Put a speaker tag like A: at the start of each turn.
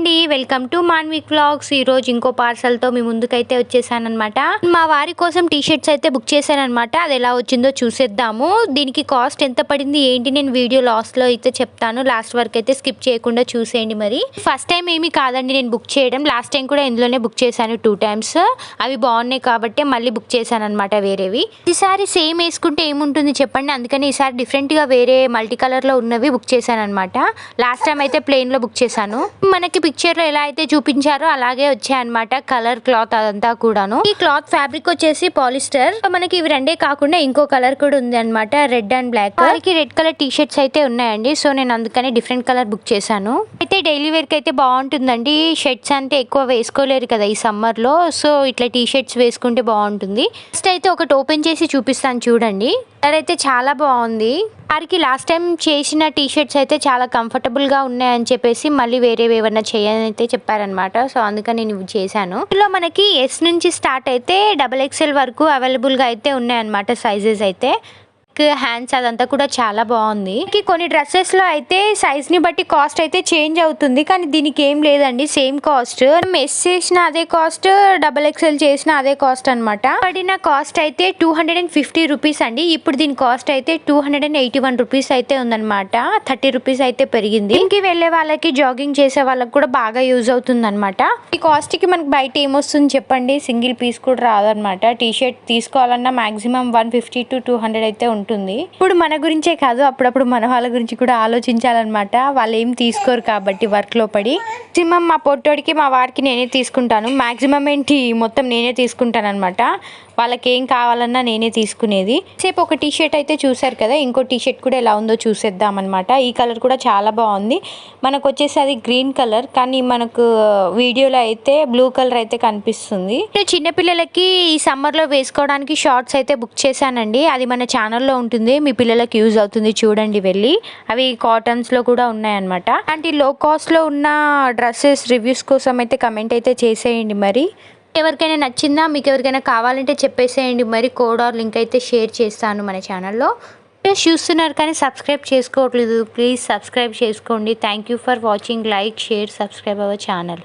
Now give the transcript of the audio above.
A: అండి welcome to Manvik vlogs. ఈ రోజు ఇంకో పార్సల్తో మీ ముందుకైతే వచ్చేసానమాట మా వారి కోసం టీ షర్ట్స్ అయితే బుక్ చేశానమాట అది ఎలా వచ్చిందో చూసేద్దాము. దీనికి కాస్ట్ ఎంత పడింది ఏంటి నేను వీడియో లాస్ట్లో అయితే చెప్తాను. లాస్ట్ వరకు అయితే స్కిప్ చేయకుండా చూసేయండి మరి. ఫస్ట్ టైం ఏమీ కాదండి నేను బుక్ చేయడం. లాస్ట్ టైం కూడా ఇందులోనే బుక్ చేశాను టూ టైమ్స్. అవి బాగున్నాయి కాబట్టి మళ్ళీ బుక్ చేశాను అనమాట వేరేవి. ఈసారి సేమ్ వేసుకుంటే ఏముంటుంది చెప్పండి. అందుకని ఈసారి డిఫరెంట్గా వేరే మల్టీ కలర్లో ఉన్నవి బుక్ చేశాను అనమాట లాస్ట్ టైం అయితే ప్లెయిన్లో బుక్ చేశాను. మనకి పిక్చర్లో ఎలా అయితే చూపించారో అలాగే వచ్చాయన్నమాట కలర్ క్లాత్ అదంతా కూడాను. ఈ క్లాత్ ఫ్యాబ్రిక్ వచ్చేసి పాలిస్టర్ మనకి ఇవి రెండే కాకుండా ఇంకో కలర్ కూడా ఉంది అనమాట రెడ్ అండ్ బ్లాక్ వాళ్ళకి రెడ్ కలర్ టీ షర్ట్స్ అయితే ఉన్నాయండి. సో నేను అందుకని డిఫరెంట్ కలర్ బుక్ చేశాను. అయితే డైలీ వేర్కి అయితే బాగుంటుందండి. షర్ట్స్ అంటే ఎక్కువ వేసుకోలేరు కదా ఈ సమ్మర్లో. సో ఇట్లా టీ షర్ట్స్ వేసుకుంటే బాగుంటుంది. ఫస్ట్ అయితే ఒకటి ఓపెన్ చేసి చూపిస్తాను చూడండి. కలర్ అయితే చాలా బాగుంది. వారికి లాస్ట్ టైం చేసిన టీ షర్ట్స్ అయితే చాలా కంఫర్టబుల్గా ఉన్నాయని చెప్పేసి మళ్ళీ వేరే ఏమన్నా చేయని అయితే చెప్పారనమాట సో అందుకని నేను ఇవి చేశాను. ఇందులో మనకి ఎస్ నుంచి స్టార్ట్ అయితే డబల్ ఎక్స్ఎల్ వరకు అవైలబుల్గా అయితే ఉన్నాయన్నమాట సైజెస్ అయితే. హ్యాండ్స్ అదంతా కూడా చాలా బాగుంది. కొన్ని డ్రెస్సెస్లో అయితే సైజ్ని బట్టి కాస్ట్ అయితే చేంజ్ అవుతుంది. కానీ దీనికి ఏం లేదండి సేమ్ కాస్ట్ మెస్ చేసిన అదే కాస్ట్ డబల్ ఎక్స్ఎల్ చేసిన అదే కాస్ట్ అనమాట పడిన కాస్ట్ అయితే two hundred and fifty rupees అండి. ఇప్పుడు దీని కాస్ట్ అయితే two hundred and eighty one rupees అయితే ఉందన్నమాట. థర్టీ రూపీస్ అయితే పెరిగింది. ఇంక వెళ్ళే వాళ్ళకి జాగింగ్ చేసే వాళ్ళకి కూడా బాగా యూజ్ అవుతుంది అనమాట ఈ కాస్ట్కి మనకి బయట ఏమొస్తుంది చెప్పండి? సింగిల్ పీస్ కూడా రాదనమాట టీ షర్ట్ తీసుకోవాలన్నా maximum one fifty to two hundred అయితే ఉంటుంది. ఇప్పుడు మన గురించే కాదు అప్పుడప్పుడు మన వాళ్ళ గురించి కూడా ఆలోచించాలన్నమాట. వాళ్ళు ఏం తీసుకోరు కాబట్టి వర్క్లో పడి. మ్యాక్సిమం మా పొట్టోడికి మా వారికి నేనే తీసుకుంటాను. మ్యాక్సిమం ఏంటి? మొత్తం నేనే తీసుకుంటాను అనమాట వాళ్ళకి ఏం కావాలన్నా నేనే తీసుకునేది. సేపు ఒక టీ షర్ట్ అయితే చూసారు కదా ఇంకో టీ షర్ట్ కూడా ఎలా ఉందో చూసేద్దాం అనమాట ఈ కలర్ కూడా చాలా బాగుంది. మనకు వచ్చేసి అది గ్రీన్ కలర్ కానీ మనకు వీడియోలో అయితే బ్లూ కలర్ అయితే కనిపిస్తుంది. నేను చిన్నపిల్లలకి ఈ సమ్మర్లో వేసుకోవడానికి షార్ట్స్ అయితే బుక్ చేశానండి. అది మన ఛానల్లో ఉంటుంది మీ పిల్లలకి యూజ్ అవుతుంది చూడండి వెళ్ళి. అవి కాటన్స్లో కూడా ఉన్నాయన్నమాట. అంటే లో కాస్ట్లో ఉన్న డ్రెస్సెస్ రివ్యూస్ కోసం అయితే కమెంట్ అయితే చేసేయండి మరి. ఎవరికైనా నచ్చిందా మీకు ఎవరికైనా కావాలంటే చెప్పేసేయండి మరి. కోడ్ ఆర్ లింక్ అయితే షేర్ చేస్తాను మన ఛానల్లో ప్లీజ్ చూస్తున్నారు కానీ సబ్స్క్రైబ్ చేసుకోవట్లేదు. ప్లీజ్ సబ్స్క్రైబ్ చేసుకోండి. Thank you for watching like share subscribe our channel